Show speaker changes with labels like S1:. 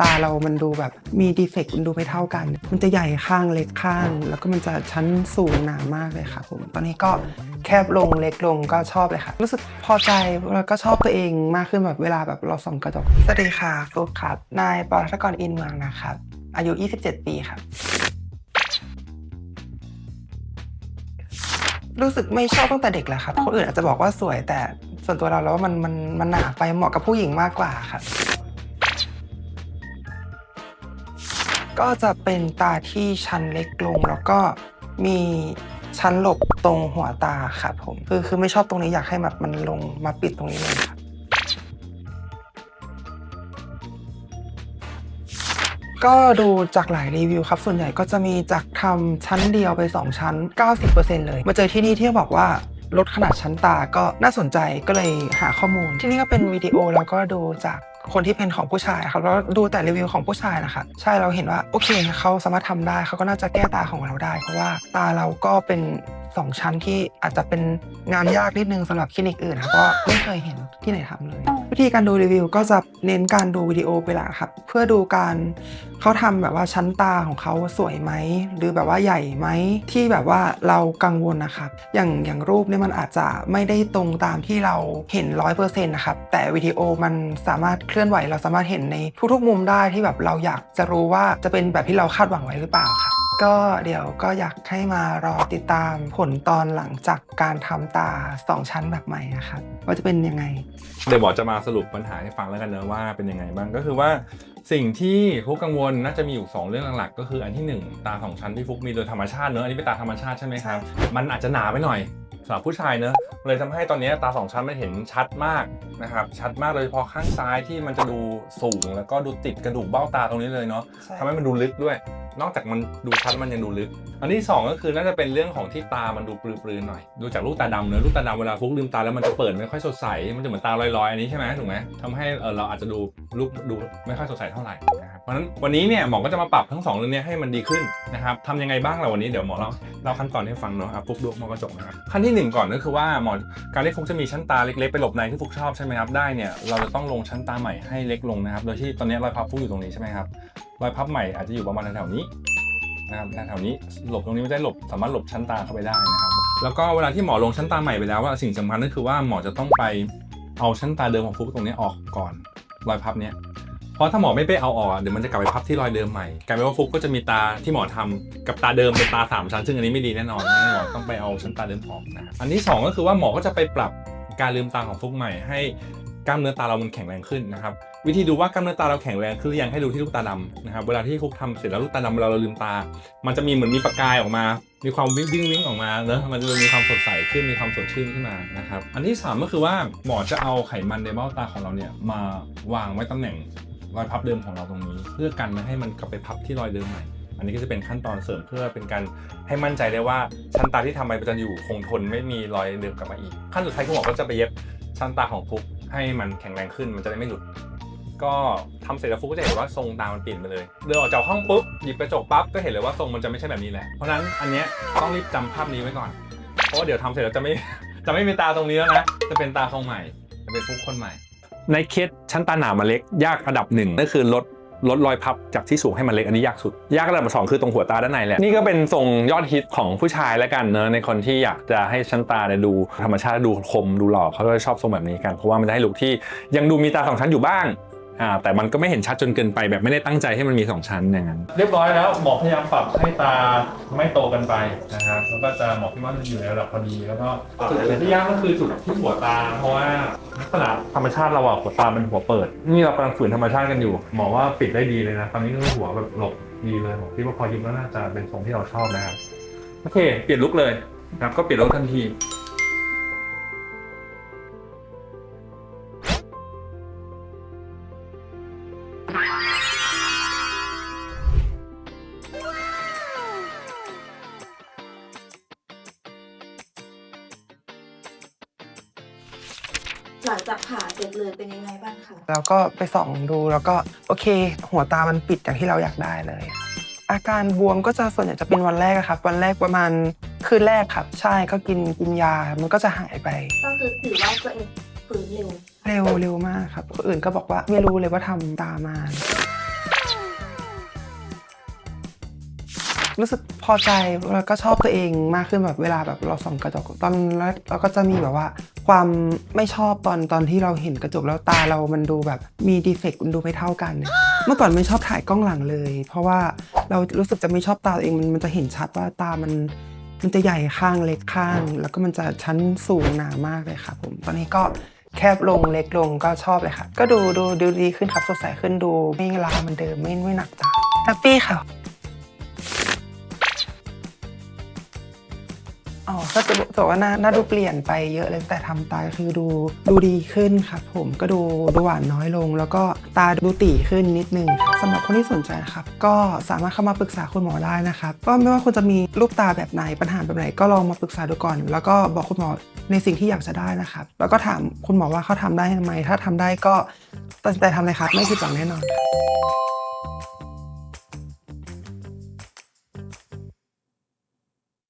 S1: ตาเรามันดูแบบมีดีเฟกต์มันดูไม่เท่ากัน มันจะใหญ่ข้างเล็กข้าง แล้วก็มันจะชั้นสูงหนามากเลยค่ะผม ตอนนี้ก็แคบลงเล็กลงก็ชอบเลยค่ะ รู้สึกพอใจแล้วก็ชอบตัวเองมากขึ้นแบบเวลาแบบเราส่องกระจก สวัสดีค่ะฟลุ๊กครับ นายปรัชกรอินเมืองนะครับ อายุ 27 ปีครับรู้สึกไม่ชอบตั้งแต่เด็กแล้วครับ คนอื่นอาจจะบอกว่าสวยแต่ส่วนตัวเราแล้วว่ามันมันมันหนาไปเหมาะกับผู้หญิงมากกว่าครับ ก็จะเป็นตาที่ชั้นเล็กลงแล้วก็มีชั้นหลบตรงหัวตาครับผมคือคือไม่ชอบตรงนี้อยากให้แบบมันลงมาปิดตรงนี้เลยครับก็ดูจากหลายรีวิวครับ ส่วนใหญ่ก็จะมีจากทำชั้นเดียวไป 2 ชั้น 90%เลย มาเจอที่นี่ที่บอกว่าลดขนาดชั้นตาก็น่าสนใจก็เลยหาข้อมูล ที่นี่ก็เป็นวิดีโอแล้วก็ดูจาก คนที่เป็นของผู้ชายครับแล้วดูแต่รีวิวของผู้ชายนะคะใช่เราเห็นว่าโอเคเขาสามารถทำได้เขาก็น่าจะแก้ตาของเราได้ เพราะว่าตาเราก็เป็นสองชั้นที่อาจจะเป็นงานยากนิดนึงสำหรับคลินิกอื่นค่ะก็ไม่เคยเห็นที่ไหนทำเลย วิธีการดูรีวิวก็จะเน้นการดูวิดีโอเป็นหลักครับ เพื่อดูการเขาทำแบบว่าชั้นตาของเขาสวยไหม หรือแบบว่าใหญ่ไหมที่แบบว่าเรากังวลนะครับ อย่างอย่างรูปเนี่ยมันอาจจะไม่ได้ตรงตามที่เราเห็นร้อยเปอร์เซ็นต์นะครับ แต่วิดีโอมันสามารถเคลื่อนไหวเราสามารถเห็นในทุกๆมุมได้ที่แบบเราอยากจะรู้ว่าจะเป็นแบบที่เราคาดหวังไว้หรือเปล่าครับ ก็เดี๋ยวก็อยากให้มารอติดตามผลตอนหลังจากการทำตา2ชั้นแบบใหม่นะครับว่าจะเป็นยังไง
S2: เดี๋ยวหมอจะมาสรุปปัญหาให้ฟังแล้วกันเนอะว่าเป็นยังไงบ้างก็คือว่าสิ่งที่ฟุกกังวลน่าจะมีอยู่ 2 เรื่องหลักๆ ก็คืออันที่ 1 ตาสองชั้นที่ฟุกมีโดยธรรมชาติเนอะอันนี้เป็นตาธรรมชาติใช่ไหมครับ มันอาจจะหนาไปหน่อยสำหรับผู้ชายเนอะเลยทำให้ตอนนี้ตาสองชั้นมันเห็นชัดมากนะครับชัดมากโดยเฉพาะข้างซ้ายที่มันจะดูสูง แล้วก็ดูติดกระดูกเบ้าตาตรงนี้เลยเนาะ
S1: ใช่
S2: ทำให้มันดูลึกด้วย นอกจากมันดูชัดมันยังดูลึก อันที่สองก็คือน่าจะเป็นเรื่องของที่ตามันดูปลือๆหน่อย ดูจากลูกตาดำเนอะลูกตาดำเวลาฟุกลืมตาแล้วมันจะเปิดไม่ค่อยสดใส มันจะเหมือนตาลอยๆอันนี้ใช่ไหมถูกไหมทำให้เราอาจจะดูลูกดูไม่ค่อยสดใสเท่าไหร่นะครับ เพราะฉะนั้นวันนี้เนี่ยหมอก็จะมาปรับทั้งสองเรื่องนี้ให้มันดีขึ้นนะครับทำยังไงบ้างล่ะวันนี้เดี๋ยวหมอเราเล่าขั้นตอนให้ฟังเนาะอะฟุกดูมองกระจกนะครับขั้นที่หนึ่งก่อนก็คือว่าหมอการที่ฟุกจะมีชั้นตาเล็กๆไปหลบในที่ฟุกชอบใช่ไหมครับได้เนี่ยเราจะต้องลงชั้นตาใหม่ให้เล็กลงนะครับโดยที่ตอนนี้รอยพับฟุกอยู่ตรงนี้ใช่ไหมครับ รอยพับใหม่อาจจะอยู่ประมาณแถวๆนี้นะครับแถวๆนี้หลบตรงนี้ไม่ได้หลบสามารถหลบชั้นตาเข้าไปได้นะครับ แล้วก็เวลาที่หมอลงชั้นตาใหม่ไปแล้วว่าสิ่งสำคัญก็คือว่าหมอจะต้องไปเอาชั้นตาเดิมของฟุกตรงนี้ออกก่อน รอยพับเนี้ยเพราะถ้าหมอไม่ไปเอาออกเดี๋ยวมันจะกลับไปพับที่รอยเดิมใหม่กลายเป็นว่าฟุกก็จะมีตาที่หมอทำกับตาเดิมเป็นตาสามชั้น ซึ่งอันนี้ไม่ดีแน่นอนงั้นหมอต้องไปเอาชั้นตาเดิมออกนะครับอันที่สองก็คือว่าหมอก็จะไปปรับการลืมตาของฟุกใหม่ให้ กล้ามเนื้อตาเรามันแข็งแรงขึ้นนะครับวิธีดูว่ากล้ามเนื้อตาเราแข็งแรงขึ้นหรือยังให้ดูที่ลูกตาดำนะครับเวลาที่ฟุกทำเสร็จแล้วลูกตาดำเวลาเราลืมตา มันจะมีเหมือนมีประกายออกมา มีความวิ่งวิ่งวิ่งออกมาเนอะมันจะมีความสดใสขึ้นมีความสดชื่นขึ้นมานะครับอันที่สามก็คือว่าหมอจะเอาไขมันในเบ้าตาของเราเนี่ยมาวางไว้ตำแหน่งรอยพับเดิมของเราตรงนี้ เพื่อกันไม่ให้มันกลับไปพับที่รอยเดิมใหม่อันนี้ก็จะเป็นขั้นตอนเสริมเพื่อเป็นการให้มั่นใจได้ว่าชั้นตาที่ทำไปประจะอยู่คงทนไม่มีรอยเดิมกลับมาอีก ขั้นสุดท้ายคุณหมอก็จะไปเย็บชั้นตาของฟุก ให้มันแข็งแรงขึ้นมันจะได้ไม่หลุด ก็ทำเสร็จแล้วฟุกก็จะเห็นว่าทรงตามันเปลี่ยนไปเลย เดินออกจากห้องปุ๊บหยิบกระจกปั๊บก็เห็นเลยว่าทรงมันจะไม่ใช่แบบนี้แหละเพราะฉะนั้นอันเนี้ยต้องรีบจำภาพนี้ไว้ก่อน เพราะว่าเดี๋ยวทำเสร็จแล้วจะไม่ จะไม่มีตาตรงนี้แล้วนะจะเป็นตาทรงใหม่จะเป็นฟุกคนใหม่ ในเคสชั้นตาหนามาเล็กยากระดับหนึ่งนั่นคือลด ลดรอยพับจากที่สูงให้มันเล็กอันนี้ยากสุด ยากระดับสองคือตรงหัวตาด้านในแหละนี่ก็เป็นทรงยอดฮิตของผู้ชายแล้วกันเนอะในคนที่อยากจะให้ชั้นตาเนี่ยดูธรรมชาติดูคมดูหล่อเขาก็จะชอบทรงแบบนี้กันเพราะว่ามันจะให้ลุคที่ยังดูมีตาสองชั้นอยู่บ้าง อ่าแต่มันก็ไม่เห็นชัดจนเกินไปแบบไม่ได้ตั้งใจให้มันมีสองชั้นอย่างนั้น เรียบร้อยแล้วหมอพยายามปรับให้ตาไม่โตกันไปนะครับแล้วก็จะหมอคิดว่าจะอยู่ในระดับพอดีแล้วก็จุดที่ยากก็คือจุดที่หัวตา เพราะว่าลักษณะธรรมชาติเราอะหัวตาเป็นหัวเปิด นี่เรากำลังฝืนธรรมชาติกันอยู่ หมอว่าปิดได้ดีเลยนะตอนนี้ก็คือหัวแบบหลบดีเลยผมคิดว่าพอยิ้มแล้วน่าจะเป็นทรงที่เราชอบนะครับโอเคเปลี่ยนลุกเลยนะครับก็เปลี่ยนลุกทันที
S3: หลังจากผ่าเสร็จเลยเป็นยังไงบ้างคะ
S1: แล้วก็ไปส่องดูแล้วก็โอเค หัวตามันปิดอย่างที่เราอยากได้เลย อาการบวมก็จะส่วนใหญ่จะเป็นวันแรกอะครับ วันแรกประมาณคืนแรกครับ ใช่ก็กินกินยามันก็จะหายไป
S3: ก็คือถือว่าตัวเองฝืนเร็ว
S1: เร็วเร็วมากครับคนอื่นก็บอกว่าไม่รู้เลยว่าทำตามา รู้สึกพอใจแล้วก็ชอบตัวเองมากขึ้นแบบเวลาแบบเราส่องกระจกตอนแล้วเราก็จะมีแบบว่า ความไม่ชอบตอนตอนที่เราเห็นกระจกแล้วตาเรามันดูแบบมีดีเฟกต์มันดูไม่เท่ากัน เมื่อก่อนไม่ชอบถ่ายกล้องหลังเลย เพราะว่าเรารู้สึกจะไม่ชอบตาตัวเองมันมันจะเห็นชัดว่าตามันมันจะใหญ่ข้างเล็กข้าง แล้วก็มันจะชั้นสูงหนามากเลยครับผมตอนนี้ก็แคบลงเล็กลงก็ชอบเลยค่ะ ก็ดูดูดูดีขึ้นครับสดใสขึ้นดูไม่ลาเหมือนเดิมไม่ไม่หนักตาแฮปปี้ค่ะ ก็จะบอกว่าหน้าหน้าดูเปลี่ยนไปเยอะเลยแต่ทำตาคือดูดูดีขึ้นครับผมก็ดูดูหวานน้อยลง แล้วก็ตาดูตีขึ้นนิดนึงครับสำหรับคนที่สนใจนะครับก็สามารถเข้ามาปรึกษาคุณหมอได้นะครับก็ไม่ว่าคุณจะมีรูปตาแบบไหนปัญหาแบบไหนก็ลองมาปรึกษาดูก่อน แล้วก็บอกคุณหมอในสิ่งที่อยากจะได้นะครับแล้วก็ถามคุณหมอว่าเขาทำได้ไหมถ้าทำได้ก็ตัดสินใจทำเลยครับ ไม่ผิดหวังแน่นอนครับ